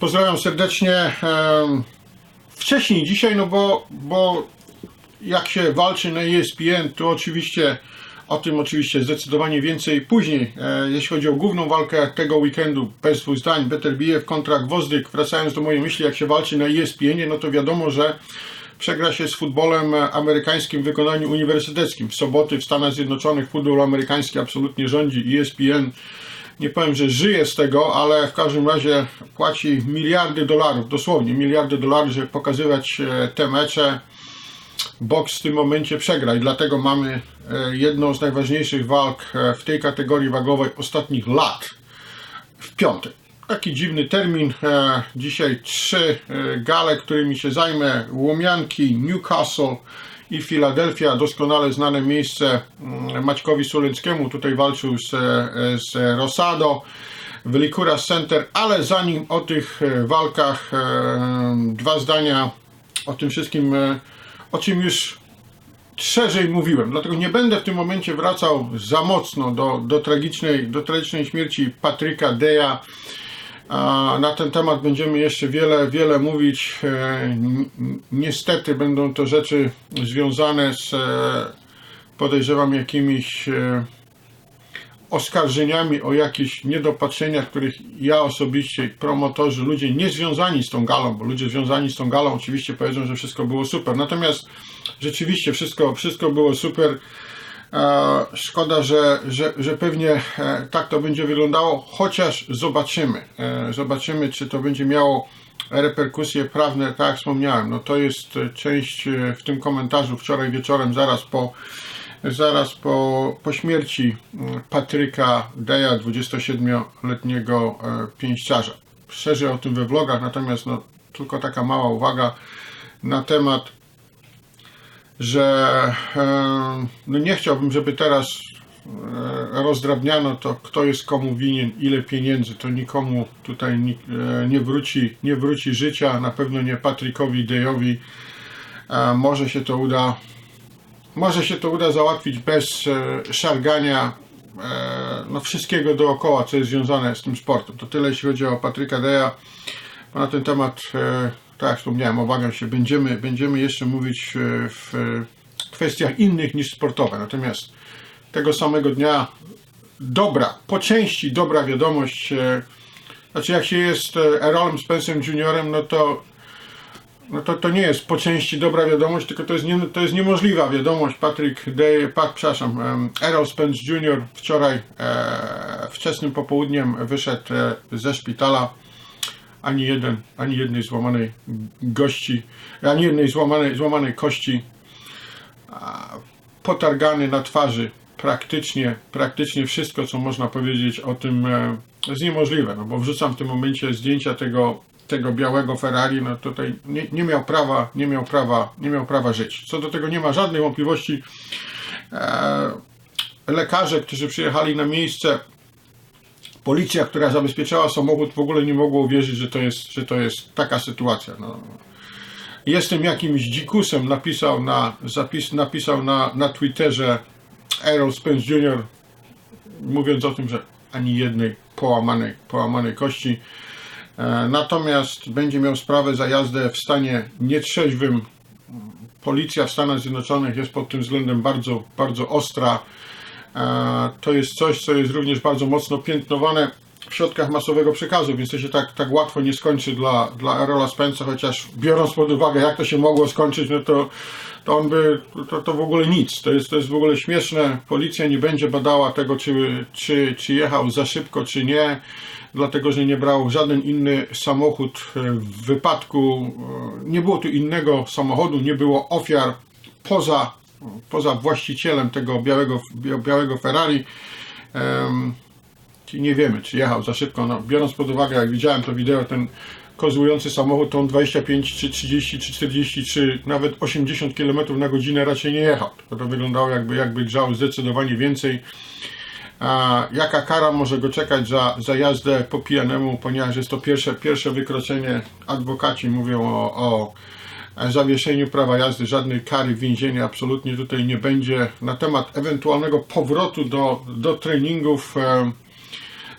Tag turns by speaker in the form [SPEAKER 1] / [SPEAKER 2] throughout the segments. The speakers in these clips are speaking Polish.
[SPEAKER 1] Pozdrawiam serdecznie. Wcześniej dzisiaj, no bo, bo jak się walczy na E ESPN, to oczywiście o tym oczywiście zdecydowanie więcej później. E, jeśli chodzi o główną walkę tego weekendu, bez dwóch zdań, Beterbiev kontra Gwozdyk. Wracając do mojej myśli, jak się walczy na E ESPN, no to wiadomo, że przegra się z futbolem amerykańskim w wykonaniu uniwersyteckim. W soboty w Stanach Zjednoczonych futbol amerykański absolutnie rządzi. ESPN nie powiem, że żyje z tego, ale w każdym razie płaci miliardy dolarów, dosłownie miliardy dolarów, żeby pokazywać e, te mecze. Boks w tym momencie przegra i dlatego mamy e, jedną z najważniejszych walk e, w tej kategorii wagowej ostatnich lat w piątek. Taki dziwny termin. Dzisiaj trzy gale, którymi się zajmę. Łomianki, Newcastle i Filadelfia. Doskonale znane miejsce mm, Maćkowi Suleckiemu. Tutaj walczył z, z Rosado w Licuras Center. Ale zanim o tych e, walkach, e, dwa zdania o tym wszystkim, e, o czym już szerzej mówiłem, dlatego nie będę w tym momencie wracał za mocno do, do, tragicznej, do tragicznej śmierci Patryka Deja. Na ten temat będziemy jeszcze wiele, wiele mówić. E, ni- Niestety będą to rzeczy związane z, e, podejrzewam, jakimiś e, oskarżeniami o jakieś niedopatrzenia, których ja osobiście, promotorzy, ludzie niezwiązani z tą galą, bo ludzie związani z tą galą oczywiście powiedzą, że wszystko było super. Natomiast rzeczywiście wszystko, wszystko było super. E, Szkoda, że, że, że pewnie e, tak to będzie wyglądało, chociaż zobaczymy. E, Zobaczymy, czy to będzie miało reperkusje prawne, tak jak wspomniałem. No to jest część w tym komentarzu wczoraj wieczorem, zaraz po, zaraz po, po śmierci Patryka Deja, 27-letniego e, pięściarza. Szerzej o tym we vlogach, natomiast no, tylko taka mała uwaga na temat że e, no nie chciałbym, żeby teraz e, rozdrabniano to, kto jest komu winien, ile pieniędzy, to nikomu tutaj e, nie wróci, nie wróci życia, na pewno nie Patrykowi Dejowi. Może się to uda, może się to uda załatwić bez szargania no wszystkiego dookoła, co jest związane z tym sportem. To tyle, jeśli chodzi o Patryka Deja. Na ten temat, tak jak wspomniałem, obawiam się, będziemy, będziemy jeszcze mówić e, w e, kwestiach innych niż sportowe. Natomiast tego samego dnia dobra, po części dobra wiadomość. e, Znaczy, jak się jest e, Errolem Spencerem Juniorem, no to no to, to nie jest po części dobra wiadomość, tylko to jest, nie, to jest niemożliwa wiadomość. Patrick Day, Pat, przepraszam, em, Errol Spence Jr. wczoraj e, wczesnym popołudniem wyszedł ze szpitala. Ani jeden, ani jednej złamanej gości, ani jednej złamanej, złamanej kości. Potargany na twarzy. Praktycznie, praktycznie wszystko, co można powiedzieć o tym e, jest niemożliwe, no bo wrzucam w tym momencie zdjęcia tego, tego białego Ferrari, no tutaj nie, nie miał prawa, nie miał prawa, nie miał prawa żyć. Co do tego nie ma żadnych wątpliwości. E, lekarze, którzy przyjechali na miejsce, policja, która zabezpieczała samochód, w ogóle nie mogło uwierzyć, że to jest, że to jest taka sytuacja. No. Jestem jakimś dzikusem, napisał na, zapis, napisał na, na Twitterze Errol Spence Jr., mówiąc o tym, że ani jednej połamanej, połamanej kości. E, Natomiast będzie miał sprawę za jazdę w stanie nietrzeźwym. Policja w Stanach Zjednoczonych jest pod tym względem bardzo, bardzo ostra. To jest coś, co jest również bardzo mocno piętnowane w środkach masowego przekazu, więc to się tak, tak łatwo nie skończy dla, dla Erola Spence'a, chociaż biorąc pod uwagę, jak to się mogło skończyć, no to, to on by, to, to w ogóle nic. To jest, to jest w ogóle śmieszne. Policja nie będzie badała tego, czy, czy, czy jechał za szybko, czy nie, dlatego, że nie brał żaden inny samochód w wypadku. Nie było tu innego samochodu, nie było ofiar poza, poza właścicielem tego białego, białego Ferrari. Czyli nie wiemy, czy jechał za szybko. No, biorąc pod uwagę, jak widziałem to wideo, ten kozłujący samochód, to on 25, czy 30, czy 40, czy nawet 80 km na godzinę raczej nie jechał. Tylko to wyglądało jakby, jakby grzał zdecydowanie więcej. A jaka kara może go czekać za, za jazdę po pijanemu, ponieważ jest to pierwsze, pierwsze wykroczenie. Adwokaci mówią o, o zawieszeniu prawa jazdy, żadnej kary więzienia absolutnie tutaj nie będzie. Na temat ewentualnego powrotu do, do treningów. em,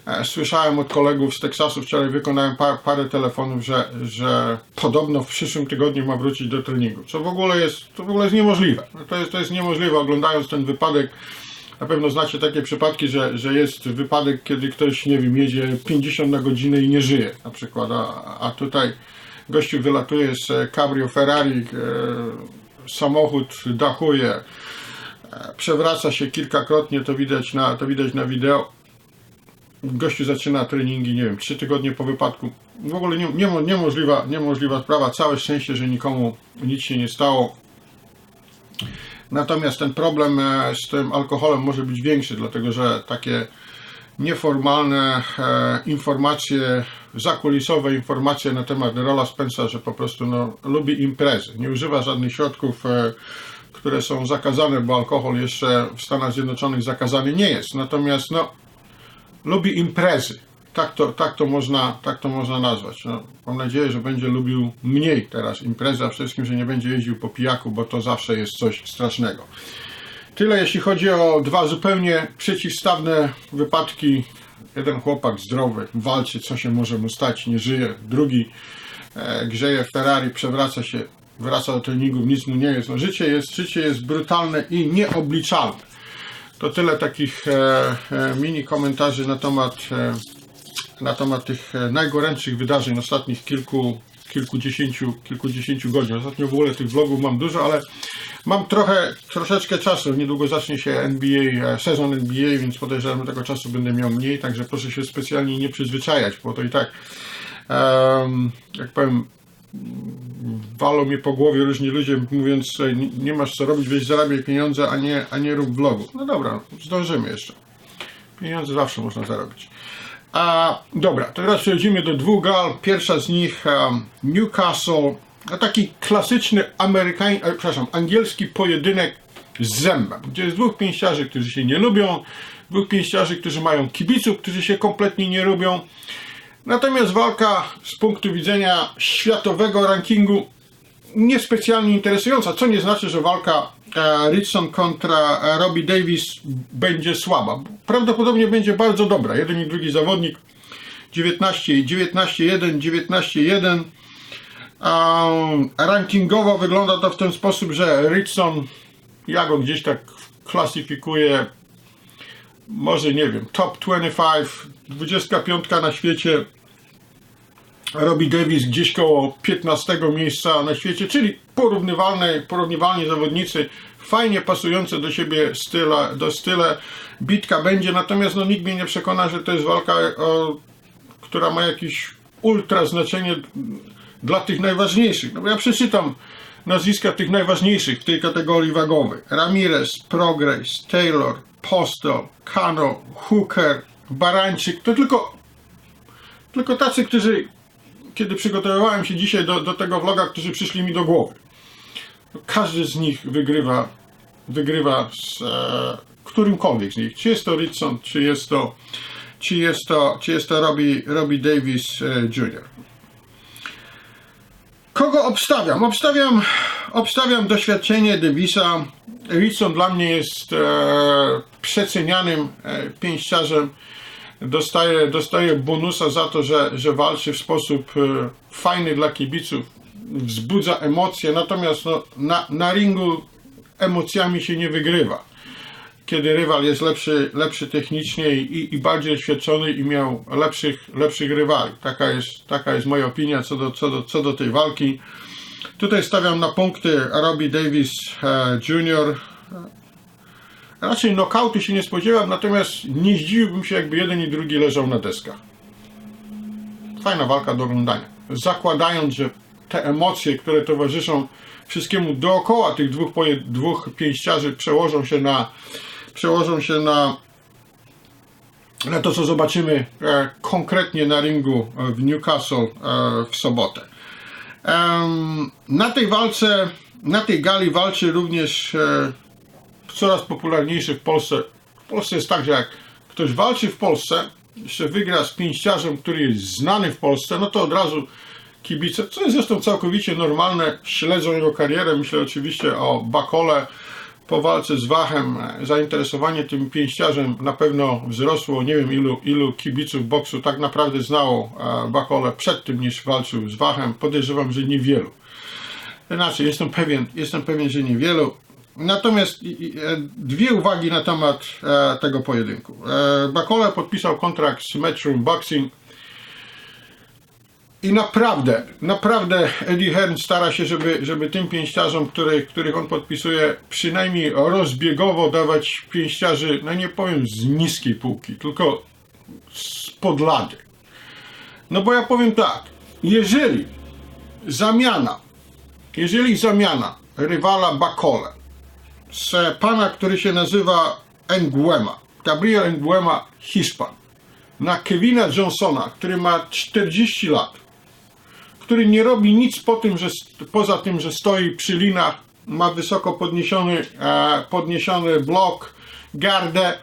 [SPEAKER 1] E, Słyszałem od kolegów z Teksasu, wczoraj wykonałem par, parę telefonów, że, że podobno w przyszłym tygodniu ma wrócić do treningu, co w ogóle jest, to w ogóle jest niemożliwe. To jest, to jest niemożliwe, oglądając ten wypadek, na pewno znacie takie przypadki, że, że jest wypadek, kiedy ktoś, nie wiem, jedzie 50 na godzinę i nie żyje na przykład, a, a tutaj gościu wylatuje z e, cabrio Ferrari, e, samochód dachuje, e, przewraca się kilkakrotnie, to widać na, to widać na wideo. Gościu zaczyna treningi, nie wiem, trzy tygodnie po wypadku. W ogóle nie, niemo, niemożliwa, niemożliwa sprawa. Całe szczęście, że nikomu nic się nie stało. Natomiast ten problem z tym alkoholem może być większy, dlatego że takie nieformalne e, informacje, zakulisowe informacje na temat Rola Spensa, że po prostu no, lubi imprezy, nie używa żadnych środków, e, które są zakazane, bo alkohol jeszcze w Stanach Zjednoczonych zakazany nie jest. Natomiast no, lubi imprezy. Tak to, tak to, można, tak to można nazwać. No, mam nadzieję, że będzie lubił mniej teraz imprezy, a wszystkim, że nie będzie jeździł po pijaku, bo to zawsze jest coś strasznego. Tyle jeśli chodzi o dwa zupełnie przeciwstawne wypadki. Jeden chłopak zdrowy walczy, co się może mu stać, nie żyje. Drugi e, grzeje Ferrari, przewraca się, wraca do treningu, nic mu nie jest. No, życie jest. Życie jest brutalne i nieobliczalne. To tyle takich e, e, mini komentarzy na temat, e, na temat tych e, najgorętszych wydarzeń ostatnich kilku, kilkudziesięciu, kilkudziesięciu godzin. Ostatnio w ogóle tych vlogów mam dużo, ale mam trochę, troszeczkę czasu. Niedługo zacznie się NBA, e, sezon NBA, więc podejrzewam, że tego czasu będę miał mniej, także proszę się specjalnie nie przyzwyczajać, bo to i tak, em, jak powiem, walą mnie po głowie różni ludzie, mówiąc, nie- masz co robić, weź zarabiaj pieniądze, a nie, a nie rób vlogów. No dobra, zdążymy jeszcze. Pieniądze zawsze można zarobić. A, dobra, teraz przechodzimy do dwóch gal. Pierwsza z nich um, Newcastle, a taki klasyczny amerykań, e, przepraszam, angielski pojedynek z zębem, gdzie jest dwóch pięściarzy, którzy się nie lubią, dwóch pięściarzy, którzy mają kibiców, którzy się kompletnie nie lubią. Natomiast walka z punktu widzenia światowego rankingu niespecjalnie interesująca, co nie znaczy, że walka e, Richardson kontra e, Robbie Davis będzie słaba. Prawdopodobnie będzie bardzo dobra. Jeden i drugi zawodnik 19 i 19-1, 19-1. Um, rankingowo wygląda to w ten sposób, że Richardson, ja go gdzieś tak klasyfikuję, może nie wiem, top 25, 25 na świecie, Robbie Davis gdzieś koło 15 miejsca na świecie, czyli porównywalne, porównywalni zawodnicy, fajnie pasujące do siebie style, do style. Bitka będzie, natomiast no, nikt mnie nie przekona, że to jest walka, o, która ma jakieś ultra znaczenie dla tych najważniejszych. No ja przeczytam nazwiska tych najważniejszych w tej kategorii wagowej. Ramirez, Progress, Taylor, Postel, Kano, Hooker, Barańczyk. To tylko, tylko tacy, którzy kiedy przygotowywałem się dzisiaj do, do tego vloga, którzy przyszli mi do głowy. Każdy z nich wygrywa, wygrywa z e, którymkolwiek z nich. Czy jest to Richardson, czy jest to, czy jest to, czy jest to Robbie, Robbie Davis e, Jr. Kogo obstawiam? Obstawiam, obstawiam doświadczenie Davisa. Richardson dla mnie jest e, przecenianym e, pięściarzem dostaje, dostaje bonusa za to, że, że walczy w sposób e, fajny dla kibiców, wzbudza emocje, natomiast no, na, na ringu emocjami się nie wygrywa. Kiedy rywal jest lepszy, lepszy technicznie i, i bardziej doświadczony i miał lepszych, lepszych rywali. Taka jest, taka jest moja opinia co do, co, do, co do tej walki. Tutaj stawiam na punkty Robbie Davis e, Jr. Raczej nokautu się nie spodziewam, natomiast nie zdziwiłbym się, jakby jeden i drugi leżał na deskach. Fajna walka do oglądania. Zakładając, że te emocje, które towarzyszą wszystkiemu dookoła tych dwóch, dwóch pięściarzy przełożą się na przełożą się na na to, co zobaczymy e, konkretnie na ringu e, w Newcastle e, w sobotę. Em, na tej walce, na tej gali walczy również e, coraz popularniejszy w Polsce. W Polsce jest tak, że jak ktoś walczy w Polsce, jeszcze wygra z pięściarzem, który jest znany w Polsce, no to od razu kibice, co jest zresztą całkowicie normalne, śledzą jego karierę. Myślę oczywiście o Bakole, po walce z Wachem e, zainteresowanie tym pięściarzem na pewno wzrosło. Nie wiem ilu, ilu kibiców boksu tak naprawdę znało e, Bakole przed tym niż walczył z Wachem. Podejrzewam, że niewielu. Znaczy, jestem pewien, jestem pewien, że niewielu. Natomiast e, dwie uwagi na temat e, tego pojedynku. E, Bakole podpisał kontrakt z Matchroom Boxing i naprawdę, naprawdę Eddie Hearn stara się, żeby, żeby tym pięściarzom, których, których on podpisuje, przynajmniej rozbiegowo dawać pięściarzy, no nie powiem z niskiej półki, tylko z podlady. No bo ja powiem tak, jeżeli zamiana, jeżeli zamiana rywala Bakole z pana, który się nazywa Nguema, Gabriel Nguema, Hiszpan, na Kevina Johnsona, który ma 40 lat, który nie robi nic po tym, że, poza tym, że stoi przy linach, ma wysoko podniesiony, e, podniesiony blok, gardę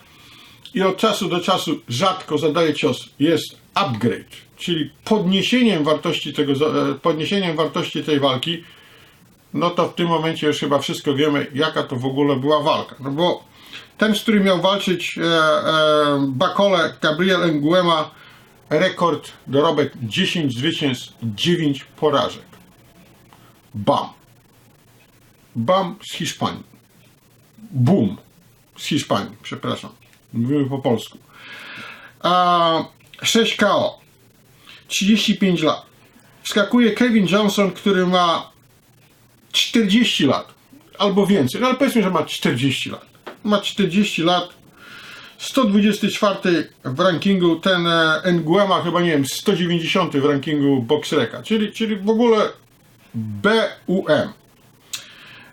[SPEAKER 1] i od czasu do czasu rzadko zadaje cios. Jest upgrade, czyli podniesieniem wartości, tego, e, podniesieniem wartości tej walki, no to w tym momencie już chyba wszystko wiemy, jaka to w ogóle była walka. No bo ten, z którym miał walczyć e, e, Bakole, Gabriel Nguema, rekord, dorobek 10 zwycięstw, 9 porażek. Bam. Bam z Hiszpanii. Boom z Hiszpanii, przepraszam. Mówimy po polsku. A 6 KO. 35 lat. Wskakuje Kevin Johnson, który ma 40 lat. Albo więcej, no ale powiedzmy, że ma 40 lat. Ma 40 lat, 124 w rankingu, ten e, Nguema chyba nie wiem, 190 w rankingu Boxreka, czyli, czyli w ogóle BUM.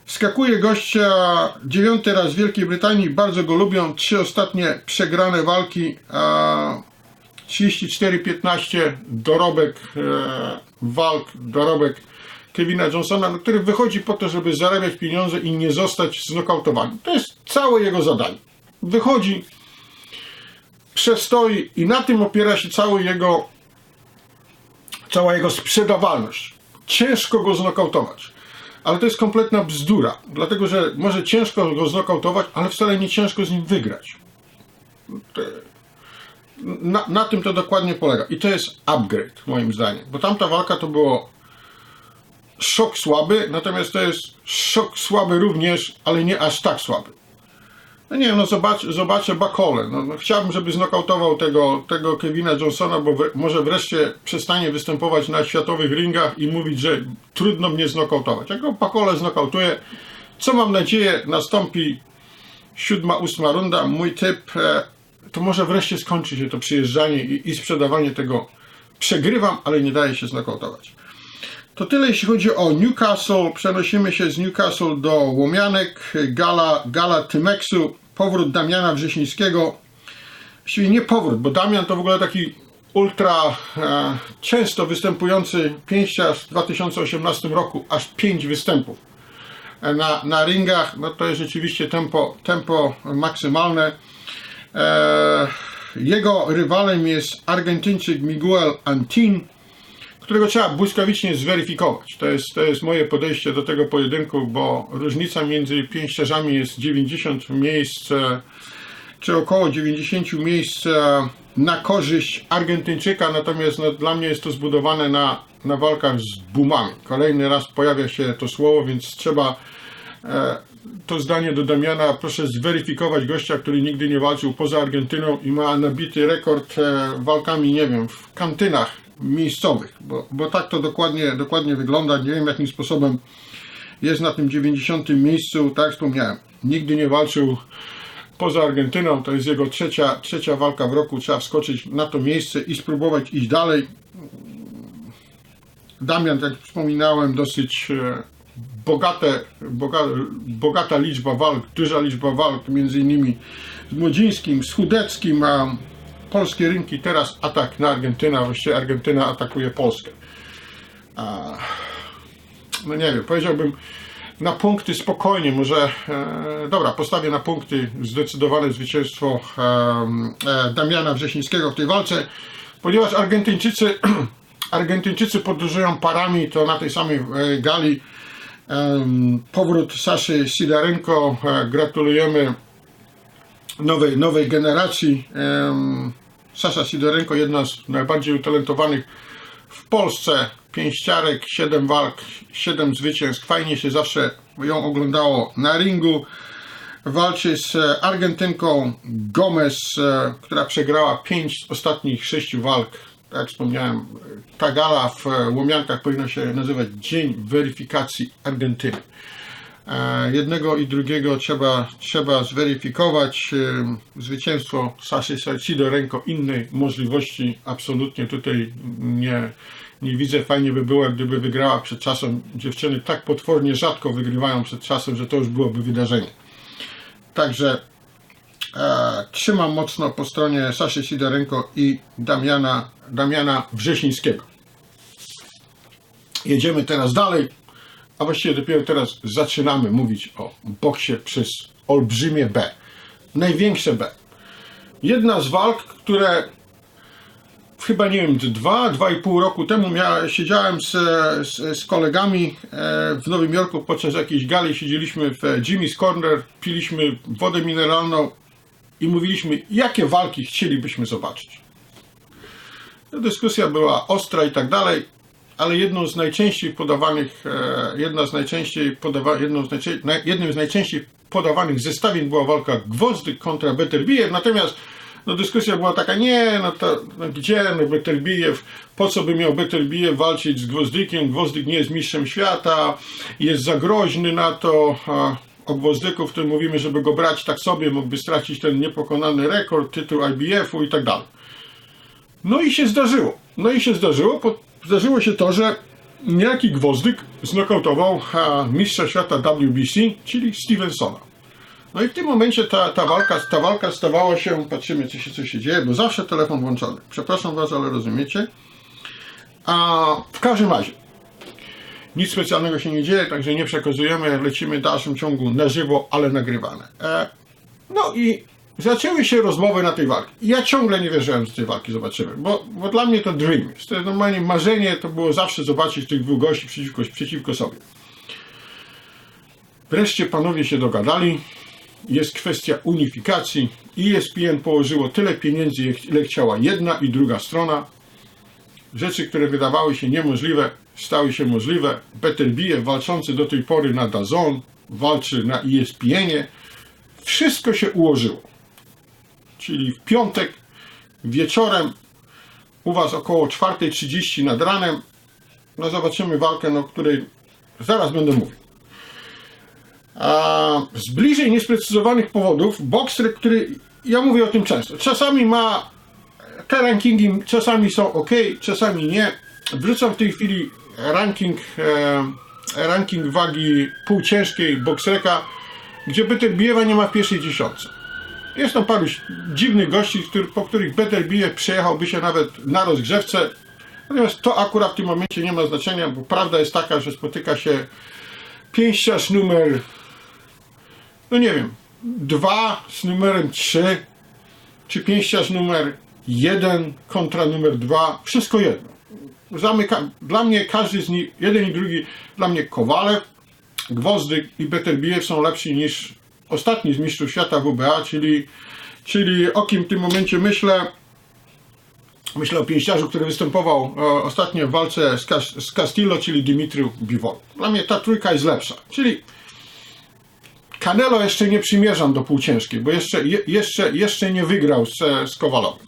[SPEAKER 1] Wskakuje gościa dziewiąty raz w Wielkiej Brytanii, bardzo go lubią, trzy ostatnie przegrane walki, a 34-15 dorobek e, walk, dorobek Kevina Johnsona, który wychodzi po to, żeby zarabiać pieniądze i nie zostać znokautowanym. To jest całe jego zadanie. Wychodzi, przestoi i na tym opiera się cały jego, cała jego sprzedawalność. Ciężko go znokautować. Ale to jest kompletna bzdura, dlatego że może ciężko go znokautować, ale wcale nie ciężko z nim wygrać. Na, na tym to dokładnie polega. I to jest upgrade, moim zdaniem. Bo tamta walka to było szok słaby, natomiast to jest szok słaby również, ale nie aż tak słaby. No nie wiem, no zobacz, zobaczę Bakole. No, no chciałbym, żeby znokautował tego, tego Kevina Johnsona, bo wre, może wreszcie przestanie występować na światowych ringach i mówić, że trudno mnie znokautować. Jak go Bakole znokautuje, co mam nadzieję nastąpi siódma, ósma runda, mój typ, e, to może wreszcie skończy się to przyjeżdżanie i, i sprzedawanie tego. Przegrywam, ale nie daje się znokautować. To tyle jeśli chodzi o Newcastle. Przenosimy się z Newcastle do Łomianek, gala, gala Tymeksu, powrót Damiana Wrzesińskiego. Właściwie nie powrót, bo Damian to w ogóle taki ultra e, często występujący pięściarz w 2018 roku, aż pięć występów e, na, na ringach. No to jest rzeczywiście tempo, tempo maksymalne. E, jego rywalem jest Argentyńczyk Miguel Antin którego trzeba błyskawicznie zweryfikować. To jest, to jest moje podejście do tego pojedynku, bo różnica między pięściarzami jest 90 miejsc, e, czy około 90 miejsc e, na korzyść Argentyńczyka, natomiast no, dla mnie jest to zbudowane na, na walkach z boomami. Kolejny raz pojawia się to słowo, więc trzeba e, to zdanie do Damiana, proszę zweryfikować gościa, który nigdy nie walczył poza Argentyną i ma nabity rekord e, walkami, nie wiem, w kantynach miejscowych, bo, bo tak to dokładnie, dokładnie wygląda. Nie wiem jakim sposobem jest na tym 90 miejscu, tak wspomniałem, nigdy nie walczył poza Argentyną, to jest jego trzecia, trzecia walka w roku, trzeba wskoczyć na to miejsce i spróbować iść dalej. Damian, tak jak wspominałem, dosyć e, bogate, boga, bogata liczba walk, duża liczba walk, między innymi z Młodzińskim, z Chudeckim, a polskie rynki teraz atak na Argentynę, właściwie Argentyna atakuje Polskę. A, no nie wiem, powiedziałbym na punkty spokojnie, może e, dobra, postawię na punkty zdecydowane zwycięstwo e, e, Damiana Wrzesińskiego w tej walce, ponieważ Argentyńczycy, Argentyńczycy podróżują parami, to na tej samej e, gali Em, Powrót Saszy Sidarenko. E, Gratulujemy nowej, nowej generacji. Em, Sasza Sidorenko, jedna z najbardziej utalentowanych w Polsce. Pięściarek, 7 walk, 7 zwycięstw. Fajnie się zawsze ją oglądało na ringu. Walczy z e, Argentynką Gomez, e, która przegrała 5 z ostatnich 6 walk. Tak jak wspomniałem, ta gala w e, Łomiankach powinna się nazywać Dzień Weryfikacji Argentyny. E, Jednego i drugiego trzeba, trzeba zweryfikować. E, Zwycięstwo Saszy Sidorenko innej możliwości absolutnie tutaj nie, nie widzę. Fajnie by było, gdyby wygrała przed czasem. Dziewczyny tak potwornie rzadko wygrywają przed czasem, że to już byłoby wydarzenie. Także e, trzymam mocno po stronie Saszy Sidorenko i Damiana, Damiana Wrzesińskiego. Jedziemy teraz dalej, a właściwie dopiero teraz zaczynamy mówić o boksie przez olbrzymie B. Największe B. Jedna z walk, które chyba nie wiem, dwa, dwa i pół roku temu miałem, siedziałem z, z, z kolegami e, w Nowym Jorku podczas jakiejś gali, siedzieliśmy w Jimmy's Corner, piliśmy wodę mineralną i mówiliśmy, jakie walki chcielibyśmy zobaczyć. Dyskusja była ostra i tak dalej, ale jedną z najczęściej podawanych, e, jedna z najczęściej podawa, jedną z jednym z najczęściej podawanych zestawień była walka Gwozdek kontra Beterbiev, natomiast no, dyskusja była taka, nie, no to no, gdzie, no Beterbiev, po co by miał Beterbiev walczyć z Gwozdykiem, Gwozdyk nie jest mistrzem świata, jest za groźny na to, a o Gwozdyku, w którym mówimy, żeby go brać tak sobie, mógłby stracić ten niepokonany rekord, tytuł IBF-u i tak dalej. No i się zdarzyło. No i się zdarzyło. Zdarzyło się to, że niejaki Gwozdyk znokautował mistrza świata WBC, czyli Stevensona. No i w tym momencie ta, ta, walka, ta walka stawała się, patrzymy co się, co się dzieje, bo zawsze telefon włączony. Przepraszam Was, ale rozumiecie. A w każdym razie, nic specjalnego się nie dzieje, także nie przekazujemy, lecimy w dalszym ciągu na żywo, ale nagrywane. E, no i zaczęły się rozmowy na tej walki. Ja ciągle nie wierzyłem, że tej walki zobaczymy, bo, bo dla mnie to dream. To normalnie marzenie, to było zawsze zobaczyć tych dwóch gości przeciwko, przeciwko sobie. Wreszcie panowie się dogadali. Jest kwestia unifikacji. ESPN położyło tyle pieniędzy, ile chciała jedna i druga strona. Rzeczy, które wydawały się niemożliwe, stały się możliwe. Beterbiev walczący do tej pory na DAZN, walczy na ESPN-ie. Wszystko się ułożyło. Czyli w piątek wieczorem, u Was około 4.30 nad ranem, no zobaczymy walkę, no, o której zaraz będę mówił. A z bliżej niesprecyzowanych powodów, Boxer, który, ja mówię o tym często, czasami ma te rankingi, czasami są ok, czasami nie. Wrzucam w tej chwili ranking, e, ranking wagi półciężkiej Boxreka, gdzie Beterbiewa nie ma w pierwszej dziesiątce. Jest tam paru dziwnych gości, który, po których Beterbiev przejechałby się nawet na rozgrzewce. Natomiast to akurat w tym momencie nie ma znaczenia, bo prawda jest taka, że spotyka się pięściarz numer, no nie wiem, dwa z numerem 3, czy pięściarz numer 1 kontra numer 2, wszystko jedno. Zamyka, dla mnie każdy z nich, jeden i drugi, dla mnie Kowalew, Gwozdyk i Beterbiev są lepsi niż ostatni z mistrzów świata WBA, czyli, czyli o kim w tym momencie myślę? Myślę o pięściarzu, który występował e, ostatnio w walce z, z Castillo, czyli Dimitriu Bivol. Dla mnie ta trójka jest lepsza. Czyli Canelo jeszcze nie przymierzam do półciężkiej, bo jeszcze, je, jeszcze, jeszcze nie wygrał z, z Kowalowym.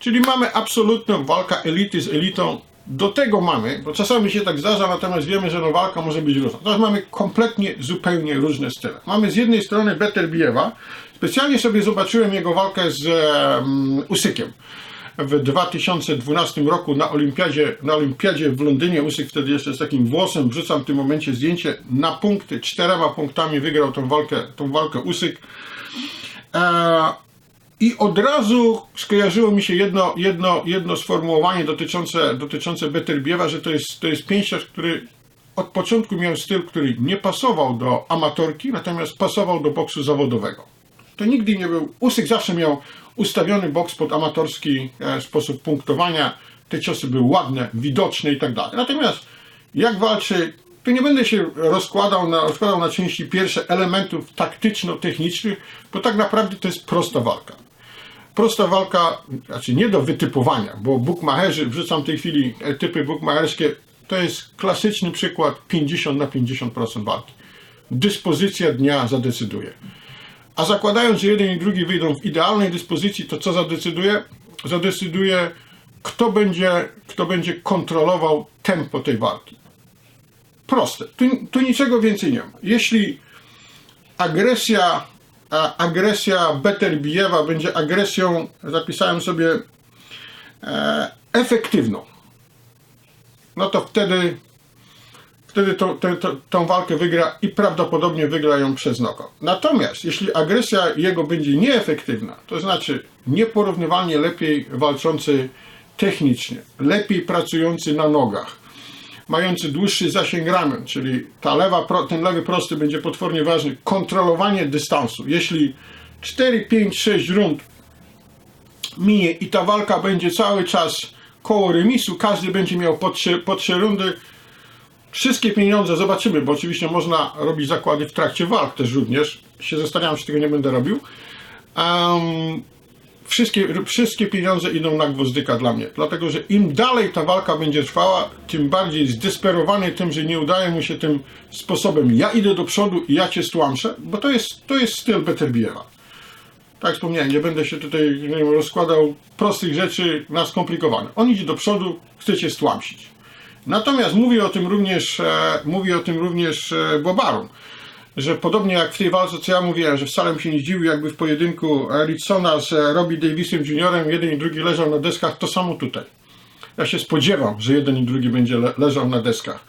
[SPEAKER 1] Czyli mamy absolutną walkę elity z elitą. Do tego mamy, bo czasami się tak zdarza, natomiast wiemy, że no walka może być różna. Teraz mamy kompletnie, zupełnie różne style. Mamy z jednej strony Beterbiewa. Specjalnie sobie zobaczyłem jego walkę z um, Usykiem w 2012 roku na olimpiadzie, na olimpiadzie w Londynie. Usyk wtedy jeszcze z takim włosem. Wrzucam w tym momencie zdjęcie na punkty. Czterema punktami wygrał tą walkę, tą walkę Usyk. E, i od razu skojarzyło mi się jedno, jedno, jedno sformułowanie dotyczące, dotyczące Beterbiewa, że to jest, to jest pięściarz, który od początku miał styl, który nie pasował do amatorki, natomiast pasował do boksu zawodowego. To nigdy nie był. Usyk zawsze miał ustawiony boks pod amatorski e, sposób punktowania. Te ciosy były ładne, widoczne i tak dalej. Natomiast jak walczy tu nie będę się rozkładał na, rozkładał na części pierwsze elementów taktyczno-technicznych, bo tak naprawdę to jest prosta walka. Prosta walka, znaczy nie do wytypowania, bo bookmacherzy, wrzucam w tej chwili e, typy bookmacherskie, to jest klasyczny przykład 50 na 50% walki. Dyspozycja dnia zadecyduje. A zakładając, że jeden i drugi wyjdą w idealnej dyspozycji, to co zadecyduje? Zadecyduje, kto będzie, kto będzie kontrolował tempo tej walki. Proste. Tu, tu niczego więcej nie ma. Jeśli agresja, a, agresja Beterbijewa będzie agresją, zapisałem sobie, e, efektywną, no to wtedy, wtedy tą, tę- tę- tą walkę wygra i prawdopodobnie wygra ją przez knockout. Natomiast jeśli agresja jego będzie nieefektywna, to znaczy nieporównywalnie lepiej walczący technicznie, lepiej pracujący na nogach, mający dłuższy zasięg ramion, czyli ta lewa, ten lewy prosty będzie potwornie ważny, kontrolowanie dystansu. Jeśli 4, 5, 6 rund minie i ta walka będzie cały czas koło remisu, każdy będzie miał po trzy, po trzy rundy, wszystkie pieniądze zobaczymy, bo oczywiście można robić zakłady w trakcie walk też również, się zastanawiam, czy tego nie będę robił. Em, wszystkie, wszystkie pieniądze idą na gwozdyka dla mnie, dlatego że im dalej ta walka będzie trwała, tym bardziej zdesperowany tym, że nie udaje mu się tym sposobem, ja idę do przodu i ja cię stłamszę, bo to jest, to jest styl Beterbiewa. Tak wspomniałem, nie będę się tutaj wiem, rozkładał prostych rzeczy na skomplikowane. On idzie do przodu, chce cię stłamsić. Natomiast mówi o tym również, e, mówi o tym również e, Bobarum, że podobnie jak w tej walce, co ja mówiłem, że wcale mi się nie zdziwił, jakby w pojedynku Ritsona z Robbie Davisem Jr. jeden i drugi leżał na deskach, to samo tutaj. Ja się spodziewam, że jeden i drugi będzie le- leżał na deskach.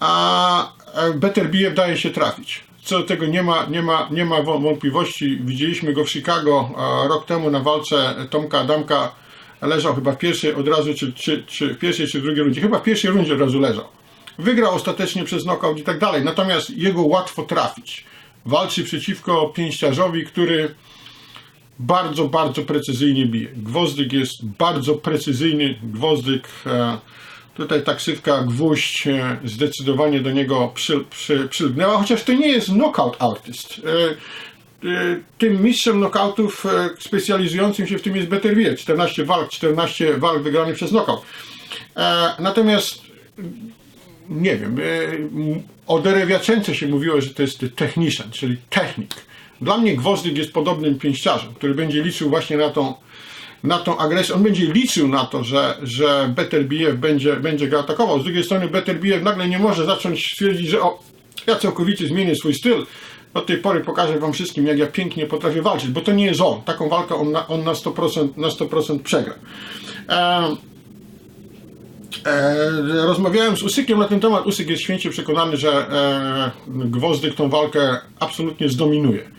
[SPEAKER 1] A e, Beterbiev daje się trafić. Co do tego nie ma, nie ma, nie ma wą- wątpliwości. Widzieliśmy go w Chicago rok temu na walce Tomka Adamka. Leżał chyba w pierwszej od razu, czy, czy, czy w pierwszej, czy w drugiej rundzie. Chyba w pierwszej rundzie od razu leżał. Wygrał ostatecznie przez knockout i tak dalej. Natomiast jego łatwo trafić. Walczy przeciwko pięściarzowi, który bardzo, bardzo precyzyjnie bije. Gwozdek jest bardzo precyzyjny. Gwozdek, e, tutaj taksywka, gwóźdź e, zdecydowanie do niego przy, przy, przylgnęła, chociaż to nie jest knockout artist. E, tym mistrzem knockoutów specjalizującym się w tym jest Beterbiev. 14 walk, 14 walk wygranych przez knockout. Natomiast nie wiem, e, o Derewiaczence się mówiło, że to jest technician, czyli technik. Dla mnie Gwozdyk jest podobnym pięściarzem, który będzie liczył właśnie na tą, na tą agresję. On będzie liczył na to, że, że Beterbiev będzie, będzie go atakował. Z drugiej strony Beterbiev nagle nie może zacząć stwierdzić, że o, ja całkowicie zmienię swój styl. Od tej pory pokażę wam wszystkim, jak ja pięknie potrafię walczyć, bo to nie jest on. Taką walkę on na, on na 100%, na 100% przegra. Em, E, rozmawiałem z Usykiem na ten temat. Usyk jest święcie przekonany, że e, Gwozdyk tą walkę absolutnie zdominuje.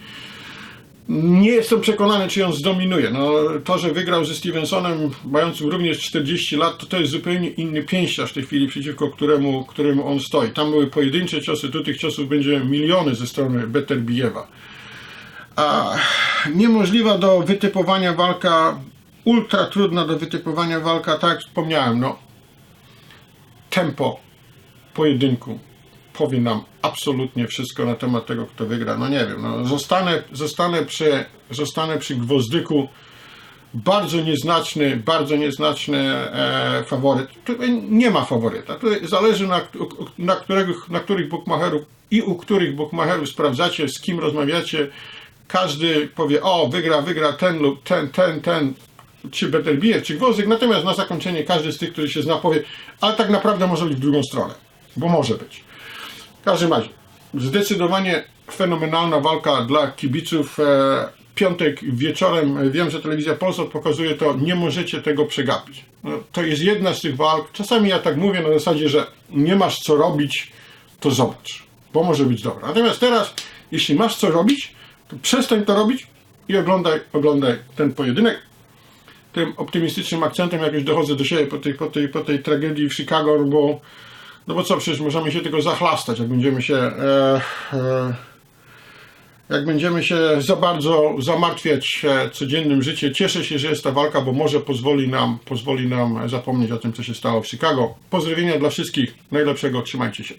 [SPEAKER 1] Nie jestem przekonany, czy ją zdominuje. No, to, że wygrał ze Stevensonem, mającym również 40 lat, to to jest zupełnie inny pięściarz w tej chwili, przeciwko któremu, któremu on stoi. Tam były pojedyncze ciosy, tu tych ciosów będzie miliony ze strony Beterbijewa. A niemożliwa do wytypowania walka, ultra trudna do wytypowania walka, tak jak wspomniałem, no tempo pojedynku powie nam absolutnie wszystko na temat tego, kto wygra. No nie wiem, no zostanę, zostanę, przy, zostanę przy Gwozdyku. Bardzo nieznaczny, bardzo nieznaczny e, faworyt. Tutaj nie ma faworyta. Tutaj zależy na, na, których, na których bookmacherów i u których bookmacherów sprawdzacie, z kim rozmawiacie. Każdy powie, o wygra, wygra ten lub ten, ten, ten czy Betelbier, czy Gwozdek, natomiast na zakończenie każdy z tych, który się zna, powie, ale tak naprawdę może być w drugą stronę, bo może być. W każdym razie, zdecydowanie fenomenalna walka dla kibiców. E, piątek wieczorem, wiem, że telewizja Polsat pokazuje to, nie możecie tego przegapić. No, to jest jedna z tych walk, czasami ja tak mówię na zasadzie, że nie masz co robić, to zobacz, bo może być dobra. Natomiast teraz, jeśli masz co robić, to przestań to robić i oglądaj, oglądaj ten pojedynek tym optymistycznym akcentem jakoś dochodzę do siebie po tej, po tej, po tej tragedii w Chicago, bo, no bo co, przecież możemy się tylko zachlastać, jak będziemy się e, e, jak będziemy się za bardzo zamartwiać e, codziennym życiem. Cieszę się, że jest ta walka, bo może pozwoli nam, pozwoli nam zapomnieć o tym, co się stało w Chicago. Pozdrowienia dla wszystkich, najlepszego, trzymajcie się.